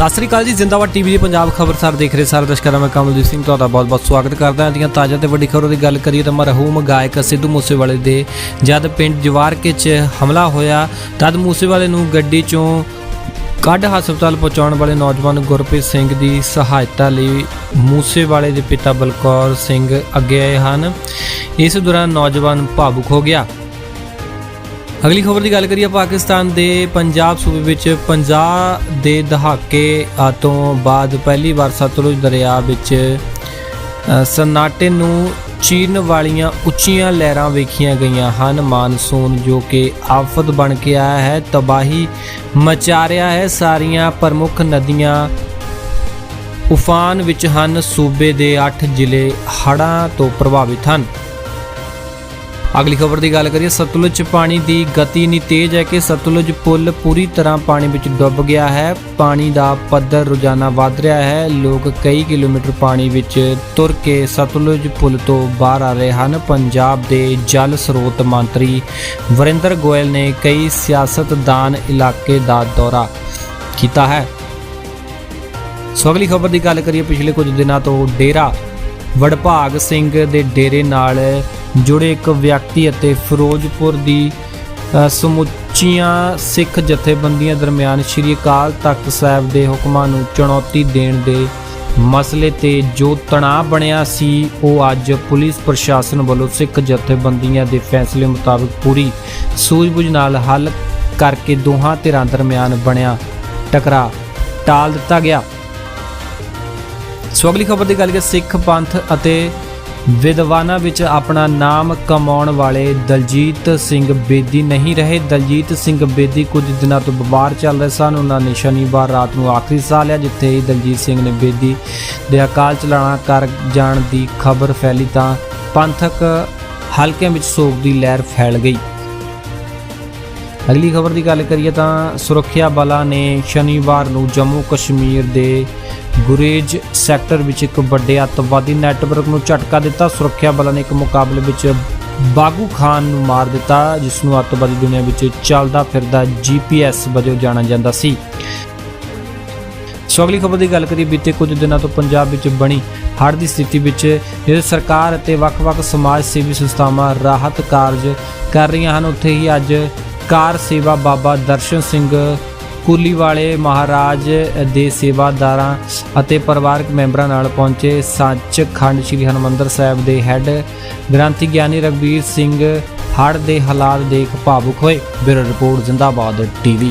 ਸਤਿ ਸ੍ਰੀ ਅਕਾਲ ਜੀ, ਜ਼ਿੰਦਾਬਾਦ ਟੀਵੀ ਦੇ ਪੰਜਾਬ ਖਬਰਸਾਰ ਦੇਖ ਰਹੇ ਸਾਰੇ ਦਰਸ਼ਕਾਂ ਦਾ ਮੈਂ ਕਮਲਦੀਪ ਸਿੰਘ, ਤੁਹਾਡਾ ਬਹੁਤ-ਬਹੁਤ ਸਵਾਗਤ ਕਰਦਾ ਹਾਂ। ਦੀਆਂ ਤਾਜ਼ਾ ਤੇ ਵੱਡੀ ਖਬਰਾਂ ਦੀ ਗੱਲ ਕਰੀਏ ਤਾਂ ਮਰਹੂਮ ਗਾਇਕ ਸਿੱਧੂ ਮੂਸੇਵਾਲੇ ਦੇ ਜਦ ਪਿੰਡ ਜਵਾਰਕੇ 'ਚ ਹਮਲਾ ਹੋਇਆ, ਤਦ ਮੂਸੇਵਾਲੇ ਨੂੰ ਗੱਡੀ 'ਚੋਂ ਕੱਢ ਹਸਪਤਾਲ ਪਹੁੰਚਾਉਣ ਵਾਲੇ ਨੌਜਵਾਨ ਗੁਰਪ੍ਰੀਤ ਸਿੰਘ ਦੀ ਸਹਾਇਤਾ ਲਈ ਮੂਸੇਵਾਲੇ ਦੇ ਪਿਤਾ ਬਲਕੌਰ ਸਿੰਘ ਅੱਗੇ ਆਏ ਹਨ। ਇਸ ਦੌਰਾਨ ਨੌਜਵਾਨ ਭਾਵੁਕ ਹੋ ਗਿਆ। ਅਗਲੀ ਖਬਰ ਦੀ ਗੱਲ ਕਰੀਏ ਪਾਕਿਸਤਾਨ ਦੇ ਪੰਜਾਬ ਸੂਬੇ ਵਿੱਚ 50 ਦੇ ਦਹਾਕੇ ਤੋਂ ਬਾਅਦ ਪਹਿਲੀ ਵਾਰ ਸਤਲੁਜ ਦਰਿਆ ਵਿੱਚ ਸਨਾਟੇ ਨੂੰ ਚੀਰਨ ਵਾਲੀਆਂ ਉੱਚੀਆਂ ਲਹਿਰਾਂ ਵੇਖੀਆਂ ਗਈਆਂ ਹਨ। ਮਾਨਸੂਨ ਜੋ ਕਿ ਆਫਤ ਬਣ ਕੇ ਆਇਆ ਹੈ, ਤਬਾਹੀ ਮਚਾ ਰਿਹਾ ਹੈ। ਸਾਰੀਆਂ ਪ੍ਰਮੁੱਖ ਨਦੀਆਂ ਉਫਾਨ ਵਿੱਚ ਹਨ। ਸੂਬੇ ਦੇ 8 ਜ਼ਿਲ੍ਹੇ ਹੜ੍ਹਾਂ ਤੋਂ ਪ੍ਰਭਾਵਿਤ ਹਨ। ਅਗਲੀ ਖਬਰ ਦੀ ਗੱਲ ਕਰੀਏ, ਸਤਲੁਜ 'ਚ ਪਾਣੀ ਦੀ ਗਤੀ ਇੰਨੀ ਤੇਜ਼ ਹੈ ਕਿ ਸਤਲੁਜ ਪੁਲ ਪੂਰੀ ਤਰ੍ਹਾਂ ਪਾਣੀ ਵਿੱਚ ਡੁੱਬ ਗਿਆ ਹੈ। ਪਾਣੀ ਦਾ ਪੱਧਰ ਰੋਜ਼ਾਨਾ ਵੱਧ ਰਿਹਾ ਹੈ। ਲੋਕ ਕਈ ਕਿਲੋਮੀਟਰ ਪਾਣੀ ਵਿੱਚ ਤੁਰ ਕੇ ਸਤਲੁਜ ਪੁਲ ਤੋਂ ਬਾਹਰ ਆ ਰਹੇ ਹਨ। ਪੰਜਾਬ ਦੇ ਜਲ ਸਰੋਤ ਮੰਤਰੀ ਵਰਿੰਦਰ ਗੋਇਲ ਨੇ ਕਈ ਸਿਆਸਤਦਾਨ ਇਲਾਕੇ ਦਾ ਦੌਰਾ ਕੀਤਾ ਹੈ। ਸੋ ਅਗਲੀ ਖਬਰ ਦੀ ਗੱਲ ਕਰੀਏ, ਪਿਛਲੇ ਕੁਝ ਦਿਨਾਂ ਤੋਂ ਡੇਰਾ ਵਡਭਾਗ ਸਿੰਘ ਦੇ ਡੇਰੇ ਨਾਲ ਜੁੜੇ ਇੱਕ ਵਿਅਕਤੀ ਅਤੇ ਫਿਰੋਜ਼ਪੁਰ ਦੀ ਸਮੁੱਚੀਆਂ ਸਿੱਖ ਜਥੇਬੰਦੀਆਂ ਦਰਮਿਆਨ ਸ਼੍ਰੀ ਅਕਾਲ ਤਖਤ ਸਾਹਿਬ ਦੇ ਹੁਕਮਾਂ ਨੂੰ ਚੁਣੌਤੀ ਦੇਣ ਦੇ ਮਸਲੇ ਤੇ ਜੋ ਤਣਾਅ ਬਣਿਆ ਸੀ, ਉਹ ਅੱਜ ਪੁਲਿਸ ਪ੍ਰਸ਼ਾਸਨ ਵੱਲੋਂ ਸਿੱਖ ਜਥੇਬੰਦੀਆਂ ਦੇ ਫੈਸਲੇ ਮੁਤਾਬਕ ਪੂਰੀ ਸੂਝਬੂਝ ਨਾਲ ਹੱਲ ਕਰਕੇ ਦੋਹਾਂ ਧਿਰਾਂ ਦਰਮਿਆਨ ਬਣਿਆ ਟਕਰਾਅ, ਟਾਲ ਦਿੱਤਾ ਗਿਆ। ਸੋ ਅਗਲੀ ਖਬਰ ਦੀ ਗੱਲ ਕਿ ਸਿੱਖ ਪੰਥ ਅਤੇ ਵਿਦਵਾਨਾਂ ਵਿੱਚ ਆਪਣਾ ਨਾਮ ਕਮਾਉਣ ਵਾਲੇ ਦਲਜੀਤ ਸਿੰਘ ਬੇਦੀ ਨਹੀਂ ਰਹੇ। ਦਲਜੀਤ ਸਿੰਘ ਬੇਦੀ ਕੁਝ ਦਿਨਾਂ ਤੋਂ ਬਿਮਾਰ ਚੱਲ ਰਹੇ ਸਨ। ਉਹਨਾਂ ਨੇ ਸ਼ਨੀਵਾਰ ਰਾਤ ਨੂੰ ਆਖਰੀ ਸਾਹ ਲਿਆ, ਜਿੱਥੇ ਦਲਜੀਤ ਸਿੰਘ ਨੇ ਬੇਦੀ ਦੇ ਅਕਾਲ ਚਲਾਣਾ ਕਰ ਜਾਣ ਦੀ ਖਬਰ ਫੈਲੀ ਤਾਂ ਪੰਥਕ ਹਲਕਿਆਂ ਵਿੱਚ ਸੋਗ ਦੀ ਲਹਿਰ ਫੈਲ ਗਈ। ਅਗਲੀ ਖਬਰ ਦੀ ਗੱਲ ਕਰੀਏ ਤਾਂ ਸੁਰੱਖਿਆ ਬਲਾਂ ਨੇ ਸ਼ਨੀਵਾਰ ਨੂੰ ਜੰਮੂ ਕਸ਼ਮੀਰ ਦੇ ਗੁਰੇਜ ਸੈਕਟਰ ਵਿੱਚ ਇੱਕ ਵੱਡੇ ਅੱਤਵਾਦੀ ਨੈਟਵਰਕ ਨੂੰ ਝਟਕਾ ਦਿੱਤਾ। ਸੁਰੱਖਿਆ ਬਲਾਂ ਨੇ ਇੱਕ ਮੁਕਾਬਲੇ ਵਿੱਚ ਬਾਗੂ ਖਾਨ ਨੂੰ ਮਾਰ ਦਿੱਤਾ, ਜਿਸ ਨੂੰ ਅੱਤਵਾਦੀ ਦੁਨੀਆ ਵਿੱਚ ਚੱਲਦਾ ਫਿਰਦਾ ਜੀਪੀਐਸ ਵਜੋਂ ਜਾਣਿਆ ਜਾਂਦਾ ਸੀ। ਸੋ ਅਗਲੀ ਖਬਰ ਦੀ ਗੱਲ ਕਰੀਏ, ਬੀਤੇ ਕੁਝ ਦਿਨਾਂ ਤੋਂ ਪੰਜਾਬ ਵਿੱਚ ਬਣੀ ਹੜ੍ਹ ਦੀ ਸਥਿਤੀ ਵਿੱਚ ਜਿਹੜੇ ਸਰਕਾਰ ਅਤੇ ਵੱਖ-ਵੱਖ ਸਮਾਜ ਸੇਵੀ ਸੰਸਥਾਵਾਂ ਰਾਹਤ ਕਾਰਜ ਕਰ ਰਹੀਆਂ ਹਨ, ਉੱਥੇ ਹੀ ਅੱਜ ਕਾਰ ਸੇਵਾ ਬਾਬਾ ਦਰਸ਼ਨ ਸਿੰਘ ਕੁਲੀ ਵਾਲੇ ਮਹਾਰਾਜ ਦੇ ਸੇਵਾਦਾਰਾਂ ਅਤੇ ਪਰਿਵਾਰਕ ਮੈਂਬਰਾਂ ਨਾਲ ਪਹੁੰਚੇ ਸੱਚਖੰਡ ਸ੍ਰੀ ਹਰਮੰਦਰ ਸਾਹਿਬ ਦੇ ਹੈੱਡ ਗ੍ਰੰਥੀ ਗਿਆਨੀ ਰਗਵੀਰ ਸਿੰਘ ਹੜ੍ਹ ਦੇ ਹਾਲਾਤ ਦੇਖ ਭਾਵੁਕ ਹੋਏ। Bureau report, Zindabad, TV.